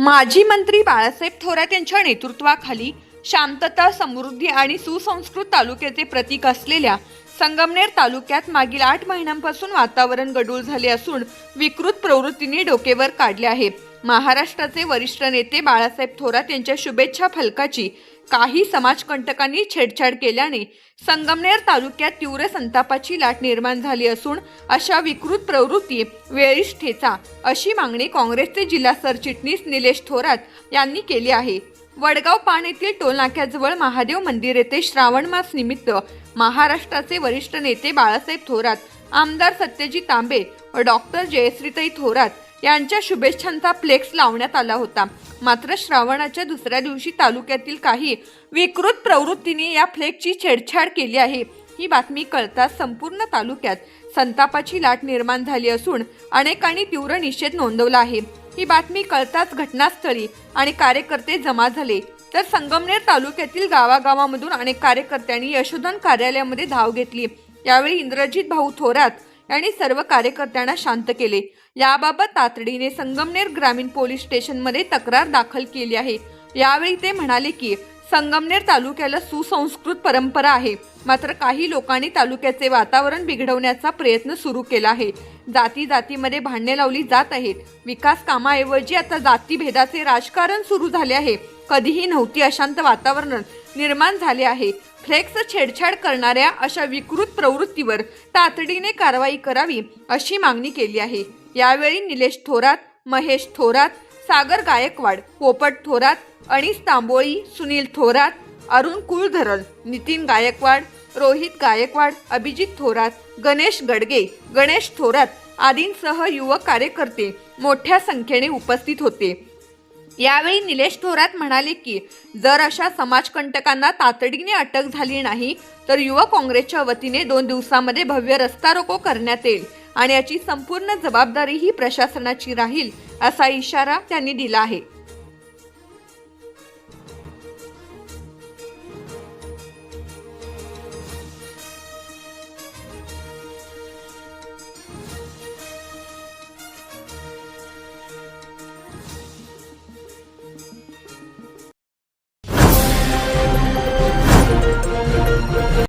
माजी मंत्री बाळासाहेब थोरात यांच्या नेतृत्वाखाली शांतता समृद्धी आणि सुसंस्कृत तालुक्याचे प्रतीक असलेल्या संगमनेर तालुक्यात मागील आठ महिन्यांपासून वातावरण गडूळ झाले असून विकृत प्रवृत्तीने डोकेवर काढले आहे. महाराष्ट्राचे वरिष्ठ नेते बाळासाहेब थोरात यांच्या शुभेच्छा फलकाची काही समाजकंटकांनी छेडछाड केल्याने संगमनेर तालुक्यात तीव्र संतापाची लाट निर्माण झाली असून अशा विकृत प्रवृत्ती वेळीच ठेचा अशी मागणी काँग्रेसचे जिल्हा सरचिटणीस निलेश थोरात यांनी केली आहे. वडगाव पाण येथील टोलनाक्याजवळ महादेव मंदिर येथे श्रावण मास निमित्त महाराष्ट्राचे वरिष्ठ नेते बाळासाहेब थोरात आमदार सत्यजित तांबे व डॉक्टर जयश्रीताई थोरात यांच्या शुभेच्छांचा फ्लेक्स लावण्यात आला होता. मात्र श्रावणाच्या दुसऱ्या दिवशी तालुक्यातील काही विकृत प्रवृत्तीने या फ्लेक्सची छेडछाड केली आहे. ही बातमी कळताच संपूर्ण तालुक्यात संतापाची लाट निर्माण झाली असून अनेकांनी तीव्र निषेध नोंदवला आहे. ही बातमी कळताच घटनास्थळी आणि कार्यकर्ते जमा झाले. तर संगमनेर तालुक्यातील गावागावामधून अनेक कार्यकर्त्यांनी यशोधन कार्यालयामध्ये धाव घेतली. यावेळी इंद्रजित भाऊ थोरात यांनी सर्व कार्यकर्त्यांना शांत केले. याबाबत तातडीने संगमनेर ग्रामीण पोलीस स्टेशनमध्ये तक्रार दाखल केली आहे. यावेळी ते म्हणाले की संगमनेर तालुक्याला सुसंस्कृत परंपरा आहे. मात्र काही लोकांनी तालुक्याचे वातावरण बिघडवण्याचा प्रयत्न सुरू केला आहे. जाती जातीमध्ये भांडणे लावली जात आहेत. विकास कामाऐवजी आता जातीभेदाचे राजकारण सुरू झाले आहे. कधीही नव्हती अशांत वातावरण निर्माण झाले आहे. फ्लेक्स छेडछाड करणाऱ्या अशा विकृत प्रवृत्तीवर तातडीने कारवाई करावी अशी मागणी केली आहे. यावेळी निलेश थोरात महेश थोरात सागर गायकवाड पोपट थोरात अनिस तांबोळी सुनील थोरात अरुण कुळधरल नितीन गायकवाड रोहित गायकवाड अभिजित थोरात गणेश गडगे गणेश थोरात आदींसह युवक कार्यकर्ते मोठ्या संख्येने उपस्थित होते. यावेळी निलेश थोरात म्हणाले की जर अशा समाजकंटकांना तातडीने अटक झाली नाही तर युवक काँग्रेसच्या वतीने दोन दिवसामध्ये भव्य रस्ता रोको करण्यात येईल आणि याची संपूर्ण जबाबदारी ही प्रशासनाची राहील असा इशारा त्यांनी दिला आहे.